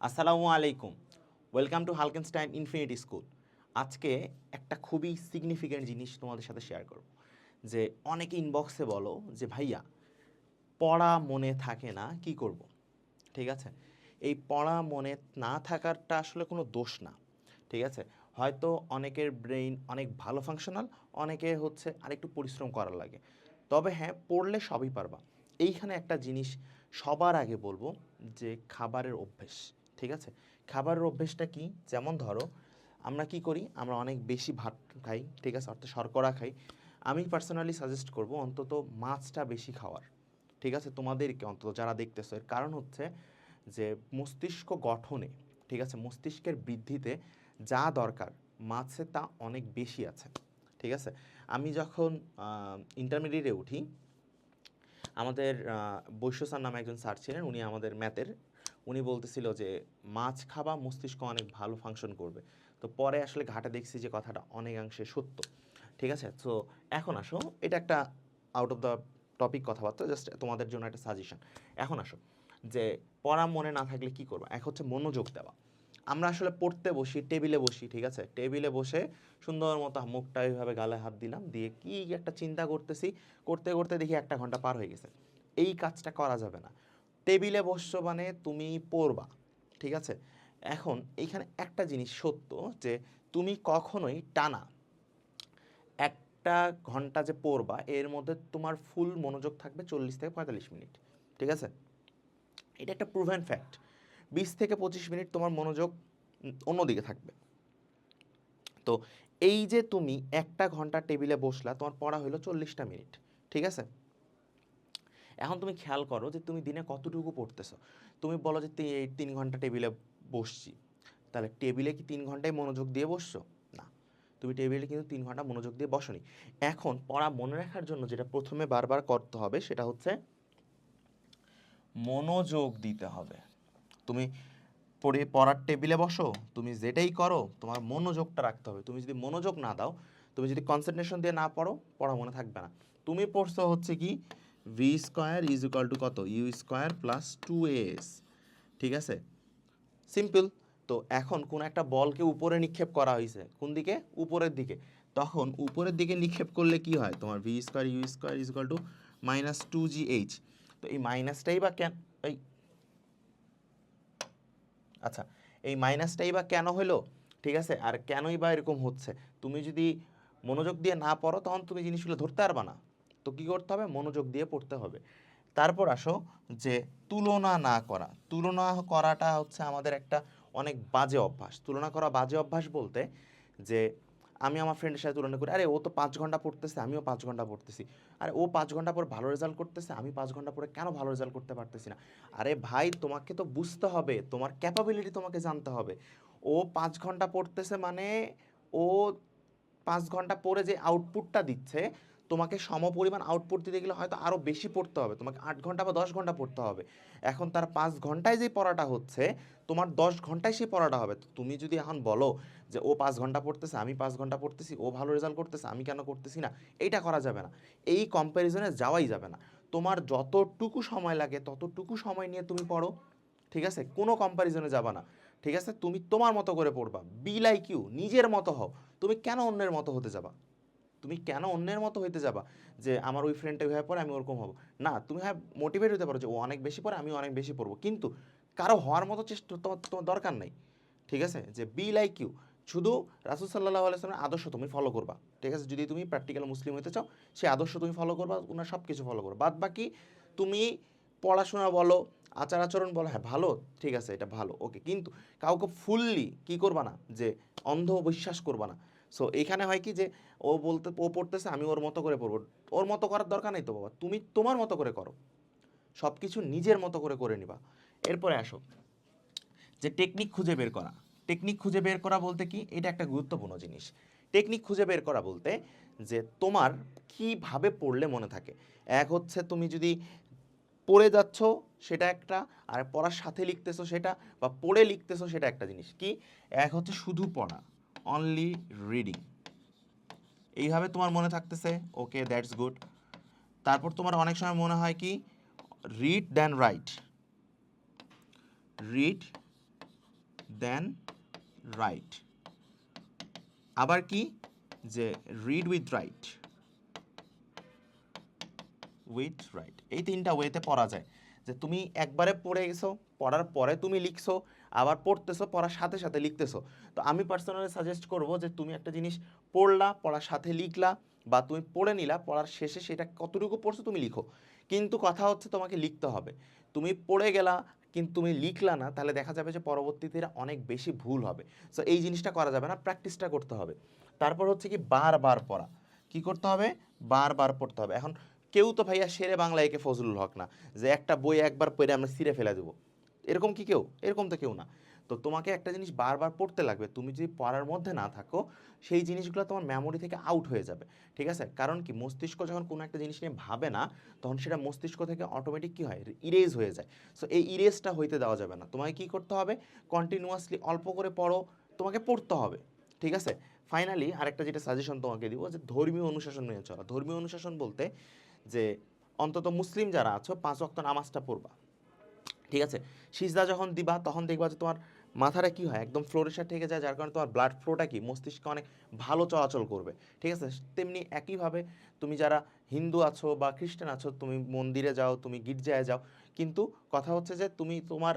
আসসালামু আলাইকুম। Welcome to Halkenstein infinity school আজকে একটা খুবই সিগনিফিক্যান্ট জিনিস তোমাদের সাথে শেয়ার করব। যে অনেকে ইনবক্সে বলো যে, ভাইয়া, পড়া মনে থাকে না, কি করব? ঠিক আছে? এই পড়া মনে না থাকারটা আসলে কোনো দোষ না। ঠিক আছে? হয়তো অনেকের ব্রেইন অনেক ভালো ফাংশনাল অনেকে হচ্ছে আরেকটু পরিশ্রম করার লাগে। তবে হ্যাঁ পড়লে সবই পারবা। এইখানে একটা জিনিস সবার আগে বলব যে, খাবারের অভ্যেস। ঠিক আছে? খাবারের অভ্যেসটা কি? যেমন ধরো, আমরা কি করি? আমরা অনেক বেশি ভাত খাই, ঠিক আছে? অর্থাৎ শর্করা খাই। আমি পার্সোনালি সাজেস্ট করব অন্তত মাছটা বেশি খাওয়ার, ঠিক আছে? তোমাদেরকে অন্তত যারা দেখতেছো, এর কারণ হচ্ছে যে মস্তিষ্ক গঠনে, ঠিক আছে? মস্তিষ্কের বৃদ্ধিতে যা দরকার, মাছে তা অনেক বেশি আছে, ঠিক আছে? আমি যখন ইন্টারমিডিয়েটে উঠি, আমাদের বৈশ্য স্যার নামে একজন স্যার ছিলেন, উনি আমাদের ম্যাথের উনি বলতেছিল যে, মাছ খাবা, মস্তিষ্ক অনেক ভালো ফাংশন করবে। তো পরে আসলে ঘাটে দেখছি যে কথাটা অনেকাংশে সত্য। ঠিক আছে? তো এখন আসো। এটা একটা আউট অফ দ্য টপিক কথাবার্তা জাস্ট তোমাদের জন্য একটা সাজেশন এখন আসো। যে, পড়া মনে না থাকলে কি করবা? এক হচ্ছে মনোযোগ দেওয়া। আমরা আসলে পড়তে বসি টেবিলে বসি, ঠিক আছে? টেবিলে বসে সুন্দর মতো মুখটা এইভাবে গালে হাত দিলাম, দিয়ে কি একটা চিন্তা করতেছি, করতে করতে দেখি একটা ঘণ্টা পার হয়ে গেছে। এই কাজটা করা যাবে না। টেবিলে বসছো মানে তুমি পড়বা, ঠিক আছে? এখন এইখানে একটা জিনিস সত্য যে তুমি কখনোই টানা একটা ঘণ্টা যে পড়বা, এর মধ্যে তোমার ফুল মনোযোগ থাকবে চল্লিশ থেকে পঁয়তাল্লিশ মিনিট, ঠিক আছে? এটা একটা প্রুভেন ফ্যাক্ট বিশ থেকে পঁচিশ মিনিট তোমার মনোযোগ অন্যদিকে থাকবে। তো এই যে তুমি একটা ঘণ্টা টেবিলে বসলা, তোমার পড়া হলো চল্লিশটা মিনিট, ঠিক আছে? এখন তুমি খেয়াল করো যে তুমি দিনে কতটুকু পড়তেছো। তুমি বলো যে তিন ঘণ্টা টেবিলে বসছি। তাহলে টেবিলে কি তিন ঘন্টায় মনোযোগ দিয়ে বসছো? না। তুমি টেবিলে কিন্তু তিন ঘণ্টা মনোযোগ দিয়ে বসনি। এখন পড়া মনে রাখার জন্য যেটা প্রথমে বারবার করতে হবে সেটা হচ্ছে মনোযোগ দিতে হবে। তুমি পড়ে, পড়ার টেবিলে বসো, তুমি যেটাই করো তোমার মনোযোগটা রাখতে হবে। তুমি যদি মনোযোগ না দাও, তুমি যদি কনসেন্ট্রেশন দিয়ে না পড়ো, পড়া মনে থাকবে না। তুমি পড়ছো হচ্ছে কি V square is equal to কত? U square plus two S ঠিক আছে? সিম্পল তো এখন কোন একটা বলকে উপরে নিক্ষেপ করা হয়েছে কোন দিকে? উপরের দিকে। তখন উপরের দিকে নিক্ষেপ করলে কি হয়? তোমার V square U square is equal to minus two G H তো এই মাইনাসটাই বা কেন এই আচ্ছা এই মাইনাসটাই বা কেন হলো ঠিক আছে? আর কেনই বা এরকম হচ্ছে? তুমি যদি মনোযোগ দিয়ে না পড়ো, তখন তুমি জিনিসগুলো ধরতে পারবা না। তো কী করতে হবে? মনোযোগ দিয়ে পড়তে হবে। তারপর আসো যে তুলনা না করা। তুলনা করাটা হচ্ছে আমাদের একটা অনেক বাজে অভ্যাস। তুলনা করা বাজে অভ্যাস বলতে যে আমি আমার ফ্রেন্ডের সাথে তুলনা করি, আরে, ও তো পাঁচ ঘণ্টা পড়তেছে, আমিও পাঁচ ঘণ্টা পড়তেছি। আরে, ও পাঁচ ঘণ্টা পর ভালো রেজাল্ট করতেছে, আমি পাঁচ ঘণ্টা পরে কেন ভালো রেজাল্ট করতে পারতেছি না? আরে ভাই, তোমাকে তো বুঝতে হবে, তোমার ক্যাপাবিলিটি তোমাকে জানতে হবে। ও পাঁচ ঘণ্টা পড়তেছে মানে ও পাঁচ ঘণ্টা পরে যে আউটপুটটা দিচ্ছে তোমাকে সম পরিমাণ আউটপুট দিতে গেলে হয়তো আরও বেশি পড়তে হবে। তোমাকে আট ঘণ্টা বা দশ ঘণ্টা পড়তে হবে। এখন তার পাঁচ ঘন্টায় যে পড়াটা হচ্ছে, তোমার দশ ঘন্টায় সেই পড়াটা হবে। তো তুমি যদি এখন বলো যে, ও পাঁচ ঘণ্টা পড়তেছে, আমি পাঁচ ঘণ্টা পড়তেছি, ও ভালো রেজাল্ট করতেছে, আমি কেন করতেছি না? এইটা করা যাবে না। এই কম্প্যারিজনে যাওয়াই যাবে না। তোমার যতটুকু সময় লাগে, ততটুকু সময় নিয়ে তুমি পড়ো, ঠিক আছে? কোনো কম্প্যারিজনে যাবা না, ঠিক আছে? তুমি তোমার মতো করে পড়বা। বি লাইক ইউ নিজের মতো হও। তুমি কেন অন্যের মতো হতে যাবা? তুমি কেন অন্যের মতো হইতে যাবা? যে আমার ওই ফ্রেন্ডটা হয়ে পরে আমি ওরকম হব। না, তুমি হ্যাঁ মোটিভেট হতে পারো যে ও অনেক বেশি পড়ে আমি অনেক বেশি পড়ব। কিন্তু কারও হওয়ার মতো চেষ্টা তোমার তোমার দরকার নাই। ঠিক আছে? যে বি লাইক ইউ শুধু রাসুল সাল্লাহ আলাইসলামের আদর্শ তুমি ফলো করবা। ঠিক আছে? যদি তুমি প্র্যাকটিক্যাল মুসলিম হতে চাও সেই আদর্শ তুমি ফলো করবা ওনার সব কিছু ফলো করবা। বাদ বাকি তুমি পড়াশোনা বলো, আচার আচরণ বলো হ্যাঁ ভালো, ঠিক আছে, এটা ভালো ওকে কিন্তু কাউকে ফুললি কি করবা না? যে অন্ধ বিশ্বাস করবা না। সো এখানে হয় কি যে, ও বলতে, ও পড়তেছে, আমি ওর মতো করে পড়ব। ওর মতো করার দরকার নেই তো বাবা। তুমি তোমার মতো করে করো। সব কিছু নিজের মতো করে করে নিবা। এরপরে আসো। যে টেকনিক খুঁজে বের করা। টেকনিক খুঁজে বের করা বলতে কি? এটা একটা গুরুত্বপূর্ণ জিনিস। টেকনিক খুঁজে বের করা বলতে যে, তোমার কীভাবে পড়লে মনে থাকে। এক হচ্ছে তুমি যদি পড়ে যাচ্ছ, সেটা একটা, আর পড়ার সাথে লিখতেছো সেটা, বা পড়ে লিখতেছো সেটা একটা জিনিস। কি? এক হচ্ছে শুধু পড়া অনলি রিডিং এইভাবে তোমার মনে থাকতেছে ওকে দ্যাটস গুড তারপর তোমার অনেক সময় মনে হয় কি read then write read then write আবার কি, যে read with write with write এই তিনটা ওয়েতে পড়া যায়। যে তুমি একবারে পড়ে গেছো, পড়ার পরে তুমি লিখছো, আবার পড়তেছো, পড়ার সাথে সাথে লিখতেছো। তো আমি পার্সোনালি সাজেস্ট করব যে তুমি একটা জিনিস পড়লা, পড়ার সাথে লিখলা, বা তুমি পড়ে নিলা, পড়ার শেষে সেটা কতটুকু পড়ছো তুমি লিখো। কিন্তু কথা হচ্ছে তোমাকে লিখতে হবে। তুমি পড়ে গেলা, কিন্তু তুমি লিখলা না, তাহলে দেখা যাবে যে পরবর্তীতে অনেক বেশি ভুল হবে। সো এই জিনিসটা করা যাবে না প্র্যাকটিসটা করতে হবে। তারপর হচ্ছে কি, বারবার পড়া। কি করতে হবে? বারবার পড়তে হবে। এখন কেউ তো ভাইয়া সেরে বাংলা একে ফজলুল হক না, যে একটা বই একবার পড়ে আমরা ছিঁড়ে ফেলে দেবো। এরকম কি কেউ? এরকম তো কেউ না। তো তোমাকে একটা জিনিস বারবার পড়তে লাগবে, তুমি যদি পড়ার মধ্যে না থাকো, সেই জিনিসগুলো তোমার মেমোরি থেকে আউট হয়ে যাবে, ঠিক আছে? কারণ কি, মস্তিষ্ক যখন কোনো একটা জিনিস নিয়ে ভাবে না, তখন সেটা মস্তিষ্ক থেকে অটোমেটিক কি হয়? ইরেজ হয়ে যায়। সো এই ইরেজটা হইতে দেওয়া যাবে না। তোমাকে কি করতে হবে? কন্টিনিউয়াসলি অল্প করে পড়ো, তোমাকে পড়তে হবে, ঠিক আছে? ফাইনালি আরেকটা যেটা সাজেশন তোমাকে দিব, যে ধর্মীয় অনুশাসন মেনে চলা। ধর্মীয় অনুশাসন বলতে যে অন্তত মুসলিম যারা আছো, পাঁচ ওয়াক্ত নামাজটা পড়বা। ঠিক আছে? সিজদা যখন দিবা, তখন দেখবা যে তোমার মাথাটা কি হয়? একদম ফ্লোরেশার থেকে যায়, যার কারণে তোমার ব্লাড ফ্লোটা কি? মস্তিষ্কে অনেক ভালো চলাচল করবে। ঠিক আছে? তেমনি একইভাবে তুমি যারা হিন্দু আছো বা খ্রিস্টান আছো, তুমি মন্দিরে যাও, তুমি গির্জায় যাও, কিন্তু কথা হচ্ছে যে তুমি তোমার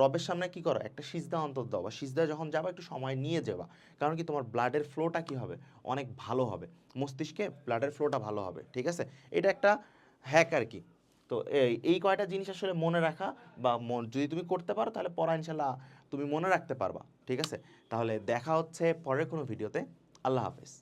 রবের সামনে কি করো? একটা সিজদা অন্তর দাও বা যখন যাবা, একটু সময় নিয়ে যাবা। কারণ কি? তোমার ব্লাডের ফ্লোটা কি হবে? অনেক ভালো হবে। মস্তিষ্কে ব্লাডের ফ্লোটা ভালো হবে, ঠিক আছে? এটা একটা হ্যাক আর কি। তো এই কয়টা জিনিস আসলে মনে রাখা বা যদি তুমি করতে পারো, তাহলে পড়া ইনশাল্লাহ তুমি মনে রাখতে পারবা, ঠিক আছে? তাহলে দেখা হচ্ছে পরের কোনো ভিডিওতে। আল্লাহ হাফেজ।